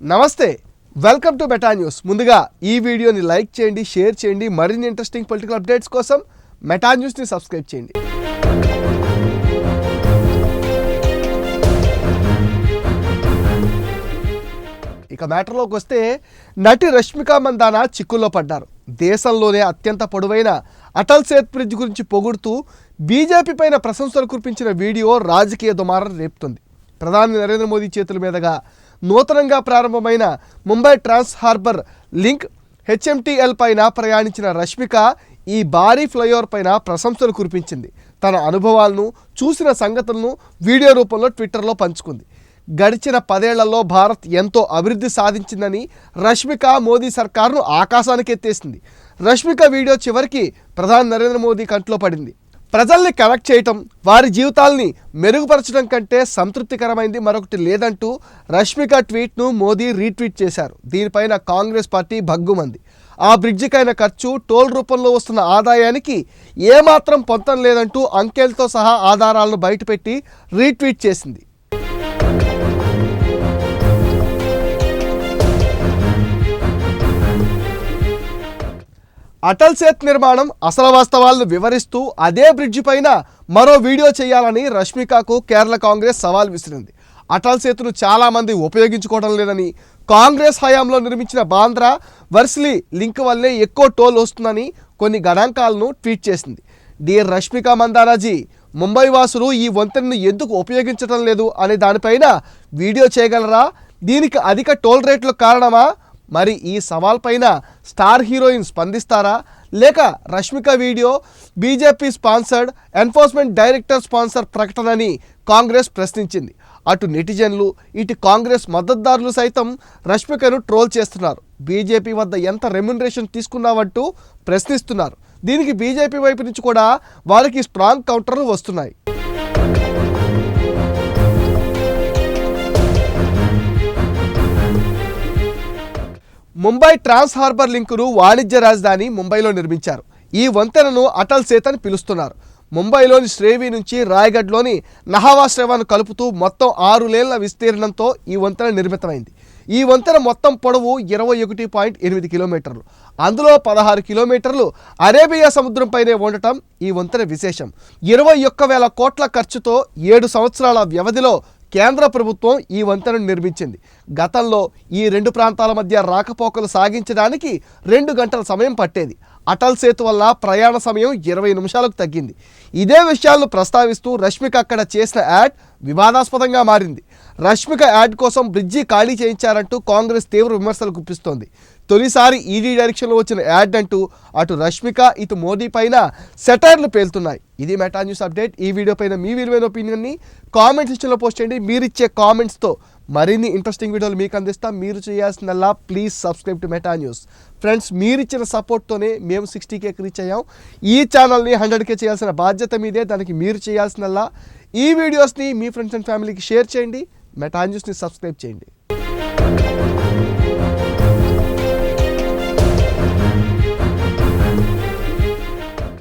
నమస్తే welcome to meta news. ముందుగా ఈ వీడియోని లైక్ చేయండి షేర్ చేయండి మరిన్ని ఇంట్రెస్టింగ్ పొలిటికల్ అప్డేట్స్ కోసం మెటా న్యూస్ని సబ్స్క్రైబ్ చేయండి. ఇక మ్యాటర్లోకి వస్తే నటి రష్మిక మందాన చిక్కుల్లో పడ్డారు. దేశంలోనే అత్యంత పొడవైన అటల్ సేత్ బ్రిడ్జ్ గురించి పొగుడుతూ బీజేపీ పైన ప్రశంసలు కురిపించిన వీడియో రాజకీయ దుమారం రేపుతుంది. ప్రధాని నరేంద్ర మోదీ చేతుల మీదుగా నూతనంగా ప్రారంభమైన Mumbai trans harbour link HMTL పైన ప్రయాణించిన రష్మిక ఈ భారీ ఫ్లైఓవర్ పైన ప్రశంసలు కురిపించింది. తన అనుభవాలను చూసిన సంగతులను వీడియో రూపంలో ట్విట్టర్లో పంచుకుంది. గడిచిన పదేళ్ళలో భారత్ ఎంతో అభివృద్ధి సాధించిందని రష్మిక మోదీ సర్కార్ను ఆకాశానికి ఎత్తేసింది రష్మిక వీడియో చివరికి ప్రధాని నరేంద్ర మోదీ కంట్లో పడింది. ప్రజల్ని కనెక్ట్ చేయటం వారి జీవితాల్ని మెరుగుపరచడం కంటే సంతృప్తికరమైంది మరొకటి లేదంటూ రష్మిక ట్వీట్ను మోదీ రీట్వీట్ చేశారు. దీనిపైన కాంగ్రెస్ పార్టీ భగ్గుమంది. ఆ బ్రిడ్జికైన ఖర్చు టోల్ రూపంలో వస్తున్న ఆదాయానికి ఏమాత్రం పొంతం లేదంటూ అంకెలతో సహా ఆధారాలను బయటపెట్టి రీట్వీట్ చేసింది. అటల్ సేత్ నిర్మాణం అసలు వాస్తవాలను వివరిస్తూ అదే బ్రిడ్జి పైన మరో వీడియో చేయాలని రష్మికకు కేరళ కాంగ్రెస్ సవాల్ విసిరింది. అటల్ సేతును చాలామంది ఉపయోగించుకోవడం లేదని కాంగ్రెస్ హయాంలో నిర్మించిన బాంద్రా వర్స్లీ లింక్ వల్లే ఎక్కువ టోల్ వస్తుందని కొన్ని గణాంకాలను ట్వీట్ చేసింది. డియర్ రష్మిక మందారాజీ ముంబై వాసులు ఈ వంతెనను ఎందుకు ఉపయోగించడం లేదు అనే దానిపైన వీడియో చేయగలరా? దీనికి అధిక టోల్ రేట్లు కారణమా? మరి ఈ సవాల్ పైన స్టార్ హీరోయిన్ స్పందిస్తారా? లేక Rashmika video BJP sponsored enforcement director sponsor ప్రకటనని Congress ప్రశ్నించింది. అటు నెటిజన్లు ఇటు కాంగ్రెస్ మద్దతుదారులు సైతం రష్మికను ట్రోల్ చేస్తున్నారు. బీజేపీ వద్ద ఎంత రెమ్యునరేషన్ తీసుకున్నావంటూ ప్రశ్నిస్తున్నారు. దీనికి బీజేపీ వైపు నుంచి కూడా వారికి స్ట్రాంగ్ కౌంటర్లు వస్తున్నాయి. ముంబై ట్రాన్స్ హార్బర్ లింకును వాణిజ్య రాజధాని ముంబైలో నిర్మించారు. ఈ వంతెనను అటల్ సేత్ అని పిలుస్తున్నారు. ముంబైలోని శ్రేవి నుంచి రాయ్గఢ్లోని నహావా శ్రేవాను కలుపుతూ మొత్తం ఆరు లేన్ల విస్తీర్ణంతో ఈ వంతెన నిర్మితమైంది. ఈ వంతెన మొత్తం పొడవు ఇరవై ఒకటి పాయింట్ ఎనిమిది కిలోమీటర్లు. అందులో పదహారు కిలోమీటర్లు అరేబియా సముద్రంపైనే ఉండటం ఈ వంతెన విశేషం. ఇరవై ఒక్క వేల కోట్ల ఖర్చుతో ఏడు సంవత్సరాల వ్యవధిలో కేంద్ర ప్రభుత్వం ఈ వంతెనను నిర్మించింది. గతంలో ఈ రెండు ప్రాంతాల మధ్య రాకపోకలు సాగించడానికి రెండు గంటల సమయం పట్టేది. అటల్ సేతు వల్ల ప్రయాణ సమయం ఇరవై నిమిషాలకు తగ్గింది. ఇదే విషయాలను ప్రస్తావిస్తూ రష్మిక అక్కడ చేసిన యాడ్ వివాదాస్పదంగా మారింది. రష్మిక యాడ్ కోసం బ్రిడ్జి ఖాళీ చేయించారంటూ కాంగ్రెస్ తీవ్ర విమర్శలు గుప్పిస్తోంది. తొలిసారి ఈడీ డైరెక్షన్లో వచ్చిన యాడ్ అంటూ అటు రష్మిక ఇటు మోదీ పైన సెటైర్లు పేలుతున్నాయి. ఇది మెటా న్యూస్ అప్డేట్ ఈ వీడియో పైన మీ విలువైన ఒపీనియన్ని కామెంట్ సెక్షన్లో పోస్ట్ చేయండి. మీరిచ్చే కామెంట్స్తో మరిన్ని ఇంట్రెస్టింగ్ వీడియోలు మీకు అందిస్తాం. మీరు చేయాల్సిందల్లా please subscribe to Meta news friends మీరిచ్చిన సపోర్ట్తోనే మేము సిక్స్టీ కేకి రీచ్ అయ్యాం. ఈ ఛానల్ని హండ్రెడ్కే చేయాల్సిన బాధ్యత మీదే. దానికి మీరు చేయాల్సిందల్లా ఈ వీడియోస్ని మీ ఫ్రెండ్స్ అండ్ ఫ్యామిలీకి షేర్ చేయండి. మెటా న్యూస్ని సబ్స్క్రైబ్ చేయండి.